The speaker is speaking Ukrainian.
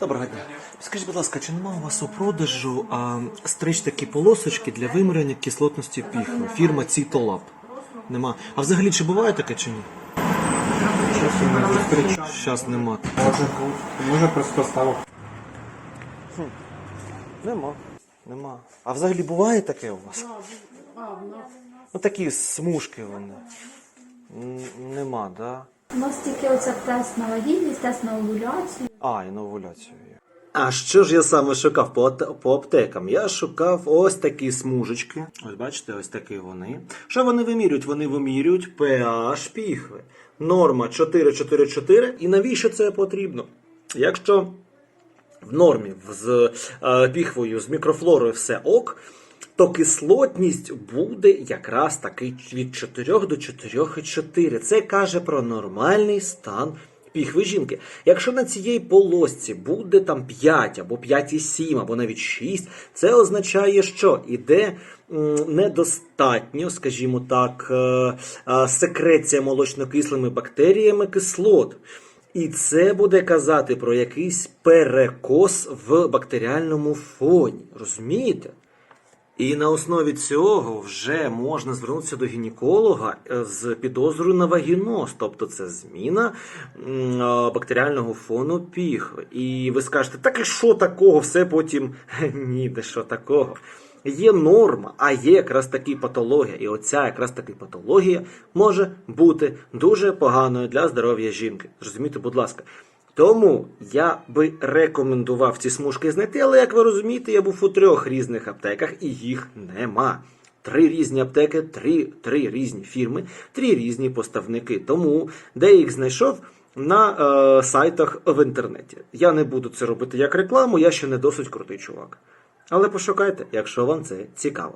Доброго дня. Скажіть, будь ласка, чи нема у вас у продажу а, стрич такі полосочки для виміряння кислотності піхви? Фірма Цітолаб. Нема. А взагалі чи буває таке чи ні? Щас нема. Може. Може просто стало. Нема. Нема. А взагалі буває таке у вас? Ну такі смужки вони. Н- Нема, да? У нас тільки оце тест на вагітність, тест на овуляцію. А, і на овуляцію є. А що ж я саме шукав по, по аптекам? Я шукав ось такі смужечки. Ось бачите, ось такі вони. Що вони вимірюють? Вони вимірюють pH піхви. Норма 4,4,4. І навіщо це потрібно? Якщо в нормі з е, піхвою, з мікрофлорою все ок, то кислотність буде якраз таки від 4 до 4,4. Це каже про нормальний стан піхви жінки. Якщо на цієї полосці буде там 5 або 5,7, або навіть 6, це означає, що іде недостатньо, скажімо так, е, е, секреція молочнокислими бактеріями кислот. І це буде казати про якийсь перекос в бактеріальному фоні. Розумієте? І на основі цього вже можна звернутися до гінеколога е, з підозрою на вагіноз, тобто це зміна бактеріального фону піхви. І ви скажете, так і що такого? Все потім ні, де що такого. Є норма, а є якраз таки патологія. І оця якраз таки патологія може бути дуже поганою для здоров'я жінки. Зрозумійте, будь ласка. Тому я би рекомендував ці смужки знайти, але як ви розумієте, я був у трьох різних аптеках і їх нема. Три різні аптеки, три, три різні фірми, три різні поставники. Тому де я їх знайшов на е, сайтах в інтернеті. Я не буду це робити як рекламу, я ще не досить крутий чувак. Але пошукайте, якщо вам це цікаво.